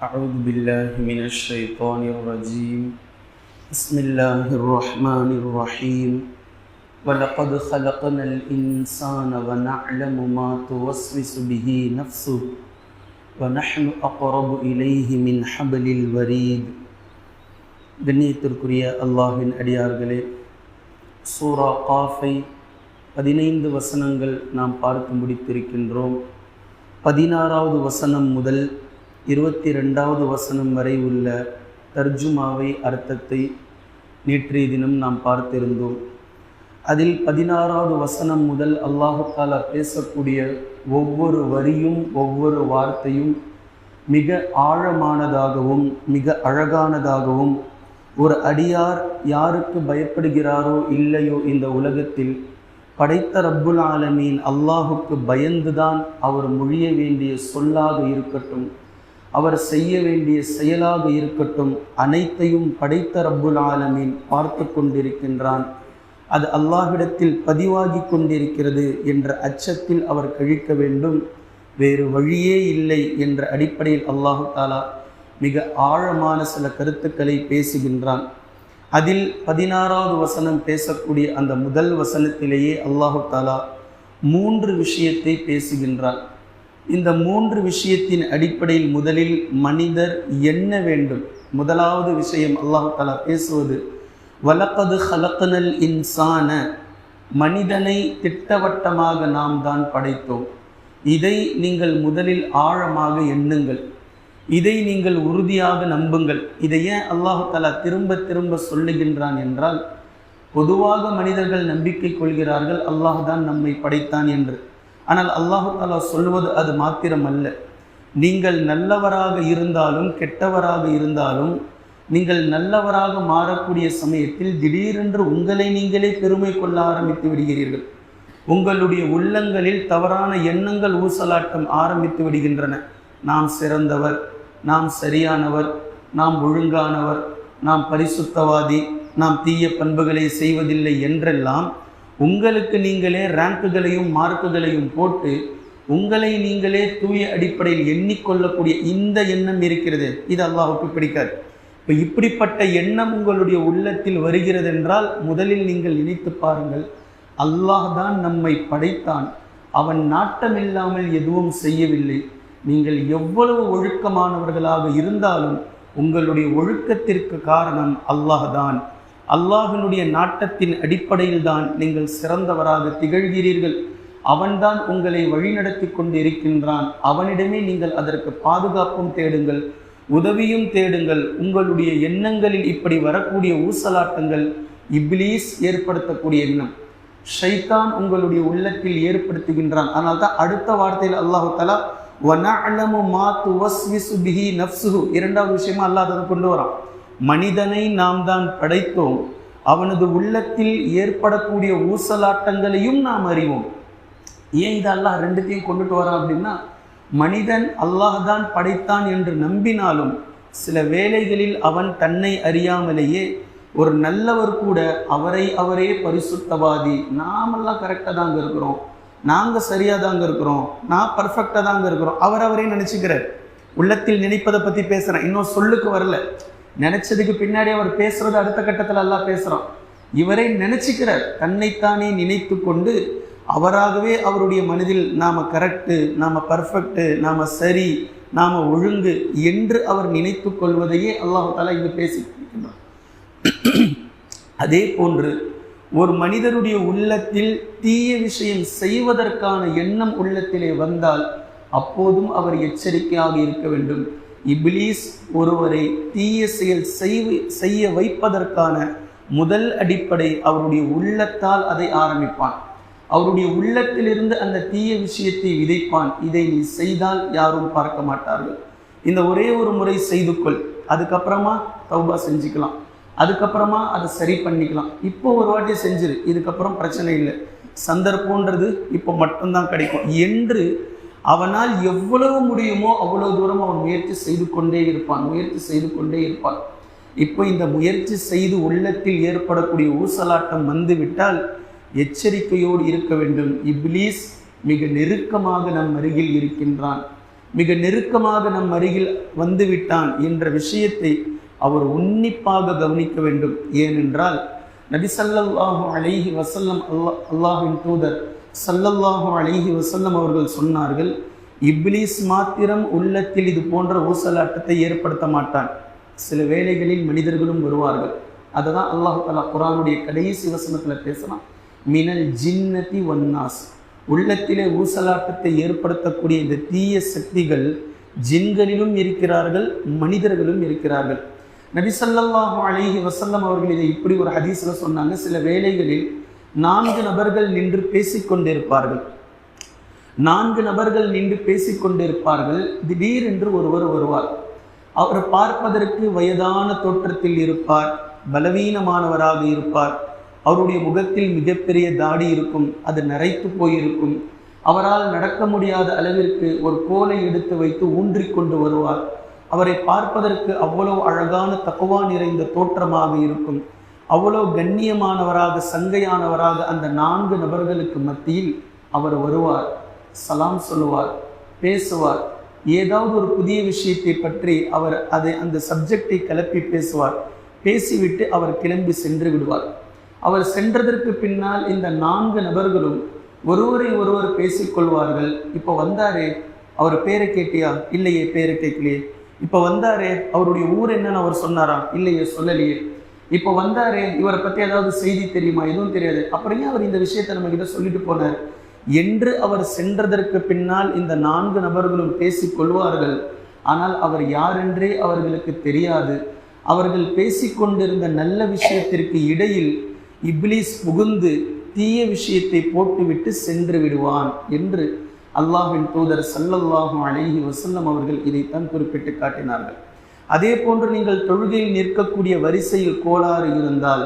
أعوذ بالله من الشيطان الرجيم بسم الله الرحمن الرحيم ولقد خلقنا الإنسان ونعلم ما توسوس به نفسه ونحن أقرب إليه من حبل الوريد கண்ணியத்திற்குரிய அல்லாஹின் அடியார்களே சூரா காஃபை பதினைந்து வசனங்கள் நாம் பார்த்து முடித்திருக்கின்றோம் பதினாறாவது வசனம் முதல் இருபத்தி ரெண்டாவது வசனம் வரை உள்ள தர்ஜுமாவை அர்த்தத்தை நேற்றைய தினம் நாம் பார்த்திருந்தோம். அதில் பதினாறாவது வசனம் முதல் அல்லாஹாலா பேசக்கூடிய ஒவ்வொரு வரியும் ஒவ்வொரு வார்த்தையும் மிக ஆழமானதாகவும் மிக அழகானதாகவும் ஒரு அடியார் யாருக்கு பயப்படுகிறாரோ இல்லையோ இந்த உலகத்தில் படைத்த ரப்புல் ஆலமீன் அல்லாஹுக்கு பயந்துதான் அவர் மொழிய வேண்டிய சொல்லாக இருக்கட்டும். அவர் செய்ய வேண்டிய செயலாக இருக்கட்டும் அனைத்தையும் படைத்த ரப்புல் ஆலமீன் பார்த்து கொண்டிருக்கின்றான். அது அல்லாஹ்விடத்தில் பதிவாகி கொண்டிருக்கிறது என்ற அச்சத்தில் அவர் கழிக்க வேண்டும். வேறு வழியே இல்லை என்ற அடிப்படையில் அல்லாஹு தாலா மிக ஆழமான சில கருத்துக்களை பேசுகின்றான். அதில் பதினாறாவது வசனம் பேசக்கூடிய அந்த முதல் வசனத்திலேயே அல்லாஹு தாலா மூன்று விஷயத்தை பேசுகின்றான். இந்த மூன்று விஷயத்தின் அடிப்படையில் முதலில் மனிதர் என்ன வேண்டும்? முதலாவது விஷயம் அல்லாஹு தலா பேசுவது வலப்பது ஹலக்கனல் இன்சான மனிதனை திட்டவட்டமாக நாம் தான் படைத்தோம். இதை நீங்கள் முதலில் ஆழமாக எண்ணுங்கள். இதை நீங்கள் உறுதியாக நம்புங்கள். இதை ஏன் அல்லாஹு தலா திரும்ப திரும்ப சொல்லுகின்றான் என்றால் பொதுவாக மனிதர்கள் நம்பிக்கை கொள்கிறார்கள் அல்லாஹ் தான் நம்மை படைத்தான் என்று. ஆனால் அல்லாஹு தாலா சொல்வது அது மாத்திரமல்ல. நீங்கள் நல்லவராக இருந்தாலும் கெட்டவராக இருந்தாலும் நீங்கள் நல்லவராக மாறக்கூடிய சமயத்தில் திடீரென்று உங்களை நீங்களே பெருமை கொள்ள ஆரம்பித்து விடுகிறீர்கள். உங்களுடைய உள்ளங்களில் தவறான எண்ணங்கள் ஊசலாட்டம் ஆரம்பித்து விடுகின்றன. நாம் சிறந்தவர் நாம் சரியானவர் நாம் ஒழுங்கானவர் நாம் பரிசுத்தவாதி நாம் தீய பண்புகளை செய்வதில்லை என்றெல்லாம் உங்களுக்கு நீங்களே ரேங்குகளையும் மார்க்குகளையும் போட்டு உங்களை நீங்களே தூய அடிப்படையில் எண்ணிக்கொள்ளக்கூடிய இந்த எண்ணம் இருக்கிறது. இது அல்லாஹுக்கு பிடிக்காது. இப்போ இப்படிப்பட்ட எண்ணம் உங்களுடைய உள்ளத்தில் வருகிறது என்றால் முதலில் நீங்கள் நினைத்து பாருங்கள் அல்லாஹ் தான் நம்மை படைத்தான். அவன் நாட்டமில்லாமல் எதுவும் செய்யவில்லை. நீங்கள் எவ்வளவு ஒழுக்கமானவர்களாக இருந்தாலும் உங்களுடைய ஒழுக்கத்திற்கு காரணம் அல்லாஹ் தான். அல்லாஹினுடைய நாட்டத்தின் அடிப்படையில் தான் நீங்கள் சிறந்தவராக திகழ்கிறீர்கள். அவன்தான் உங்களை வழிநடத்தி கொண்டு இருக்கின்றான் அவனிடமே நீங்கள் அதற்கு பாதுகாப்பும் தேடுங்கள் உதவியும் தேடுங்கள். உங்களுடைய எண்ணங்களில் இப்படி வரக்கூடிய ஊசலாட்டங்கள் இப்லீஸ் ஏற்படுத்தக்கூடிய எண்ணம். ஷைத்தான் உங்களுடைய உள்ளத்தில் ஏற்படுத்துகின்றான். அதனால் தான் அடுத்த வார்த்தையில் அல்லாஹு தலா வனஅலமு மா துவஸ்விசு பிஹி நஃப்சுஹு இரண்டாவது விஷயமா அல்லாஹ் அதை கொண்டு வரான். மனிதனை நாம் தான் படைத்தோம். அவனது உள்ளத்தில் ஏற்படக்கூடிய ஊசலாட்டங்களையும் நாம் அறிவோம். ஏன் இது அல்லாஹ் ரெண்டுத்தையும் கொண்டுட்டு வரான் அப்படின்னா மனிதன் அல்லாஹ் தான் படைத்தான் என்று நம்பினாலும் சில வேளைகளில் அவன் தன்னை அறியாமலேயே ஒரு நல்லவர் கூட அவரை அவரே பரிசுத்தவாதி நாமெல்லாம் கரெக்டாக தாங்க இருக்கிறோம். நாங்கள் சரியாக தாங்க இருக்கிறோம். நான் பர்ஃபெக்டாக தாங்க இருக்கிறோம். அவர் அவரே நினச்சிக்கிறார். உள்ளத்தில் நினைப்பதை பற்றி பேசுகிறேன் இன்னும் சொல்லுக்கு வரல. நினச்சதுக்கு பின்னாடி அவர் பேசுறது அடுத்த கட்டத்தில் எல்லாம் பேசுகிறான் இவரை நினச்சிக்கிறார் தன்னைத்தானே நினைத்து கொண்டு அவராகவே அவருடைய மனதில் நாம் கரெக்டு நாம் பர்ஃபெக்டு நாம் சரி நாம் ஒழுங்கு என்று அவர் நினைத்து கொள்வதையே அல்லாஹாலா இங்கு பேசியிருக்கின்றார் அதே போன்று ஒரு மனிதருடைய உள்ளத்தில் தீய விஷயம் செய்வதற்கான எண்ணம் உள்ளத்திலே வந்தால் அப்போதும் அவர் எச்சரிக்கையாக இருக்க வேண்டும். இப்லீஸ் ஒருவரை தீய செயல் செய்ய வைப்பதற்கான முதல் அடிப்படை அவருடைய உள்ளத்தால் அதை ஆரம்பிப்பான். அவருடைய உள்ளத்திலிருந்து அந்த தீய விஷயத்தை விதைப்பான். இதை நீ செய்தால் யாரும் பார்க்க மாட்டார்கள். இந்த ஒரே ஒரு முறை செய்து கொள். அதுக்கப்புறமா தௌபா செஞ்சுக்கலாம். அதுக்கப்புறமா அதை சரி பண்ணிக்கலாம். இப்போ ஒரு வாட்டி செஞ்சிரு. இதுக்கப்புறம் பிரச்சனை இல்லை. சந்தர்ப்பன்றது இப்போ மட்டும்தான் கிடைக்கும். என்று அவனால் எவ்வளவு முடியுமோ அவ்வளோ தூரம் அவன் முயற்சி செய்து கொண்டே இருப்பான் முயற்சி செய்து கொண்டே இருப்பான். இப்போ இந்த முயற்சி செய்து உள்ளத்தில் ஏற்படக்கூடிய ஊசலாட்டம் வந்துவிட்டால் எச்சரிக்கையோடு இருக்க வேண்டும். இப்லீஸ் மிக நெருக்கமாக நம் அருகில் இருக்கின்றான். மிக நெருக்கமாக நம் அருகில் வந்துவிட்டான் என்ற விஷயத்தை அவர் உன்னிப்பாக கவனிக்க வேண்டும். ஏனென்றால் நபிசல்லாஹு அலைஹி வசல்லம் அல்லா அல்லாஹின் தூதர் சல்லல்லாஹு அலிஹி வசல்லம் அவர்கள் சொன்னார்கள் இப்லீஸ் மாத்திரம் உள்ளத்தில் இது போன்ற ஊசலாட்டத்தை ஏற்படுத்த மாட்டான். சில வேளைகளில் மனிதர்களும் வருவார்கள். அதை தான் அல்லாஹு தாலா குரானுடைய கடைசி வசனத்தில் பேசலாம் மினல் ஜின்னதி ஒன்னாஸ் உள்ளத்திலே ஊசலாட்டத்தை ஏற்படுத்தக்கூடிய இந்த தீய சக்திகள் ஜின்களிலும் இருக்கிறார்கள் மனிதர்களும் இருக்கிறார்கள். நபி ஸல்லல்லாஹு வசல்லம் அவர்கள் இதை இப்படி ஒரு ஹதீஸில் சொன்னாங்க. சில வேளைகளில் நான்கு நபர்கள் நின்று பேசிக்கொண்டிருப்பார்கள். நான்கு நபர்கள் நின்று பேசிக்கொண்டிருப்பார்கள். திடீரென்று ஒருவர் வருவார். அவர் பார்ப்பதற்கு வயதான தோற்றத்தில் இருப்பார். பலவீனமானவராக இருப்பார். அவருடைய முகத்தில் மிகப்பெரிய தாடி இருக்கும். அது நரைத்து போயிருக்கும். அவரால் நடக்க முடியாத அளவிற்கு ஒரு கோலை எடுத்து வைத்து ஊன்றி கொண்டு வருவார். அவரை பார்ப்பதற்கு அவ்வளவு அழகான தக்குவா நிறைந்த தோற்றமாக இருக்கும். அவ்வளோ கண்ணியமானவராக சங்கையானவராக அந்த நான்கு நபர்களுக்கு மத்தியில் அவர் வருவார் சலாம் சொல்லுவார் பேசுவார். ஏதாவது ஒரு புதிய விஷயத்தை பற்றி அவர் அதை அந்த சப்ஜெக்டை கிளப்பி பேசுவார். பேசிவிட்டு அவர் கிளம்பி சென்று விடுவார். அவர் சென்றதற்கு பின்னால் இந்த நான்கு நபர்களும் ஒருவரை ஒருவர் பேசிக்கொள்வார்கள் இப்போ வந்தாரே அவர் பேரை கேட்டியா? இல்லையே பேரை கேட்கலையே. இப்போ வந்தாரே அவருடைய ஊர் என்னன்னு அவர் சொன்னாரா? இல்லையே சொல்லலையே. இப்போ வந்தாரு இவரை பற்றி ஏதாவது செய்தி தெரியுமா? எதுவும் தெரியாது. அப்படியே அவர் இந்த விஷயத்தை நம்ம கிட்ட சொல்லிட்டு போனார்? என்று அவர் சென்றதற்கு பின்னால் இந்த நான்கு நபர்களும் பேசிக் கொள்வார்கள். ஆனால் அவர் யாரென்றே அவர்களுக்கு தெரியாது. அவர்கள் பேசிக்கொண்டிருந்த நல்ல விஷயத்திற்கு இடையில் இப்லீஸ் புகுந்து தீய விஷயத்தை போட்டுவிட்டு சென்று விடுவான் என்று அல்லாஹின் தூதர் சல்லல்லாஹு அலைஹி வசல்லம் அவர்கள் இதைத்தான் குறிப்பிட்டு காட்டினார்கள். அதே போன்று நீங்கள் தொழுகையில் நிற்கக்கூடிய வரிசையில் கோளாறு இருந்தால்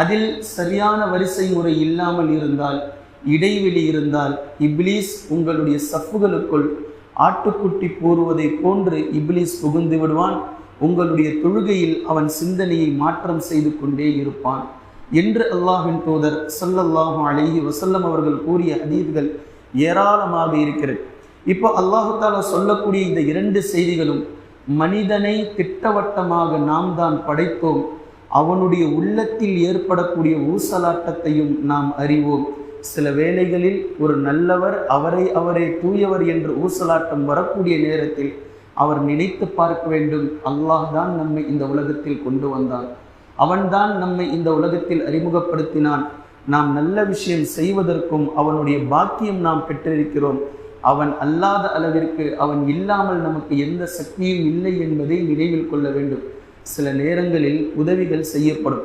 அதில் சரியான வரிசை முறை இல்லாமல் இருந்தால் இடைவெளி இருந்தால் இப்லீஸ் உங்களுடைய சஃப்புகளுக்குள் ஆட்டுக்குட்டி போருவதை போன்று இப்லீஸ் புகுந்து விடுவான். உங்களுடைய தொழுகையில் அவன் சிந்தனையை மாற்றம் செய்து கொண்டே இருப்பான். என்று அல்லாஹின் தூதர் சல்லல்லாஹு அழகி வசல்லம் அவர்கள் கூறிய அதீதுகள் ஏராளமாக இருக்கிறது. இப்போ அல்லாஹு தாலா சொல்லக்கூடிய இந்த இரண்டு செய்திகளும் மனிதனை திட்டவட்டமாக நாம் தான் படைத்தோம். அவனுடைய உள்ளத்தில் ஏற்படக்கூடிய ஊசலாட்டத்தையும் நாம் அறிவோம். சில வேளைகளில் ஒரு நல்லவர் அவரை அவரே தூயவர் என்று ஊசலாட்டம் வரக்கூடிய நேரத்தில் அவர் நினைத்து பார்க்க வேண்டும். அல்லாஹ் தான் நம்மை இந்த உலகத்தில் கொண்டு வந்தான். அவன்தான் நம்மை இந்த உலகத்தில் அறிமுகப்படுத்தினான். நாம் நல்ல விஷயம் செய்வதற்கும் அவனுடைய பாக்கியம் நாம் பெற்றிருக்கிறோம். அவன் அல்லாத அளவிற்கு அவன் இல்லாமல் நமக்கு எந்த சக்தியும் இல்லை என்பதை நினைவில் கொள்ள வேண்டும். சில நேரங்களில் உதவிகள் செய்யப்படும்.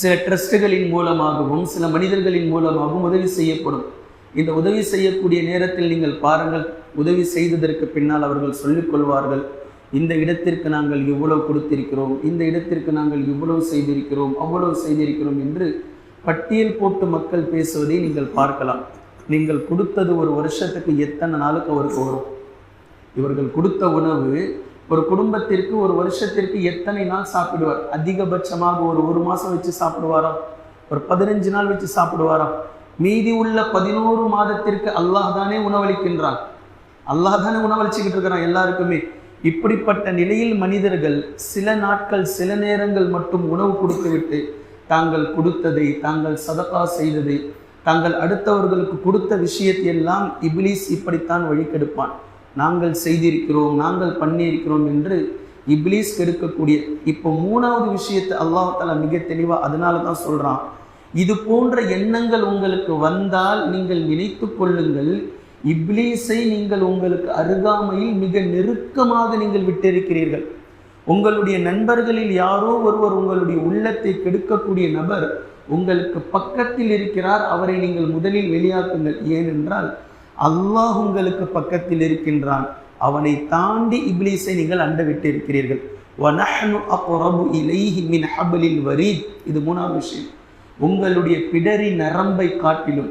சில ட்ரஸ்ட்டுகளின் மூலமாகவும் சில மனிதர்களின் மூலமாகவும் உதவி செய்யப்படும். இந்த உதவி செய்யக்கூடிய நேரத்தில் நீங்கள் பாருங்கள் உதவி செய்ததற்கு பின்னால் அவர்கள் சொல்லிக்கொள்வார்கள் இந்த இடத்திற்கு நாங்கள் இவ்வளவு கொடுத்திருக்கிறோம் இந்த இடத்திற்கு நாங்கள் இவ்வளவு செய்திருக்கிறோம் அவ்வளவு செய்திருக்கிறோம் என்று பட்டியல் போட்டு மக்கள் பேசுவதை நீங்கள் பார்க்கலாம். நீங்கள் கொடுத்தது ஒரு வருஷத்துக்கு எத்தனை நாளுக்கு அவருக்கு வரும் இவர்கள் கொடுத்த உணவு ஒரு குடும்பத்திற்கு ஒரு வருஷத்திற்கு எத்தனை நாள் சாப்பிடுவார்? அதிகபட்சமாக ஒரு ஒரு மாதம் வச்சு சாப்பிடுவாராம் ஒரு பதினஞ்சு நாள் வச்சு சாப்பிடுவாராம் மீதி உள்ள பதினோரு மாதத்திற்கு அல்லாஹ் தானே உணவளிக்கின்றான். அல்லாஹ் தானே உணவளிச்சுக்கிட்டு இருக்கிறான் எல்லாருக்குமே. இப்படிப்பட்ட நிலையில் மனிதர்கள் சில நாட்கள் சில நேரங்கள் மட்டும் உணவு கொடுத்துவிட்டு தாங்கள் கொடுத்ததை தாங்கள் சதப்பா செய்ததை தாங்கள் அடுத்தவர்களுக்கு கொடுத்த விஷயத்தையெல்லாம் இப்லீஸ் இப்படித்தான் வழிகெடுப்பான். நாங்கள் செய்திருக்கிறோம் நாங்கள் பண்ணியிருக்கிறோம் என்று இப்லீஸ் கெடுக்கக்கூடிய இப்போ மூணாவது விஷயத்தை அல்லாஹால மிக தெளிவாக அதனால தான் சொல்கிறான் இது போன்ற எண்ணங்கள் உங்களுக்கு வந்தால் நீங்கள் நினைத்து கொள்ளுங்கள். இப்லீஸை நீங்கள் உங்களுக்கு அருகாமையில் மிக நெருக்கமாக நீங்கள் விட்டிருக்கிறீர்கள். உங்களுடைய நண்பர்களில் யாரோ ஒருவர் உங்களுடைய உள்ளத்தை கெடுக்கக்கூடிய நபர் உங்களுக்கு பக்கத்தில் இருக்கிறார் அவரை நீங்கள் முதலில் வெளியாக்குங்கள். ஏனென்றால் அல்லாஹ் உங்களுக்கு பக்கத்தில் இருக்கின்றான். அவனை தாண்டி இப்லீஸை நீங்கள் அண்டவிட்டு இருக்கிறீர்கள் வரீத். இது மூணாவது விஷயம். உங்களுடைய பிடரி நரம்பை காட்டிலும்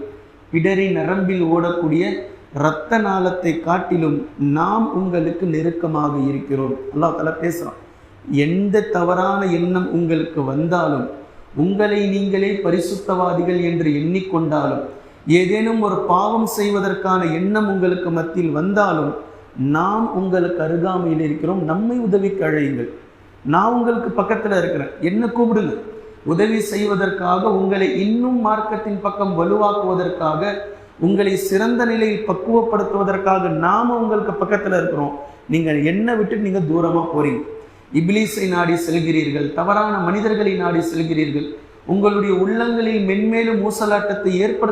பிடரி நரம்பில் ஓடக்கூடிய இரத்த நாளத்தை காட்டிலும் நாம் உங்களுக்கு நெருக்கமாக இருக்கிறோம். அல்லாஹ் தலா பேசுகிறோம் எந்த தவறான எண்ணம் உங்களுக்கு வந்தாலும் உங்களை நீங்களே பரிசுத்தவாதிகள் என்று எண்ணிக்கொண்டாலும் ஏதேனும் ஒரு பாவம் செய்வதற்கான எண்ணம் உங்களுக்கு மத்தியில் வந்தாலும் நாம் உங்களுக்கு அருகாமையில் இருக்கிறோம். நம்மை உதவிக்கு அழையுங்கள் நான் உங்களுக்கு பக்கத்தில் இருக்கிறேன். என்ன கூப்பிடுங்க? உதவி செய்வதற்காக உங்களை இன்னும் மார்க்கத்தின் பக்கம் வலுவாக்குவதற்காக உங்களை சிறந்த நிலையில் பக்குவப்படுத்துவதற்காக நாம் உங்களுக்கு பக்கத்தில் இருக்கிறோம். நீங்கள் என்ன விட்டு நீங்கள் தூரமாக போறீங்க. இப்லீஸை நாடி செல்கிறீர்கள் தவறான மனிதர்களை நாடி செல்கிறீர்கள் உங்களுடைய உள்ளங்களில் மென்மேலும் ஊசலாட்டத்தை ஏற்படுத்த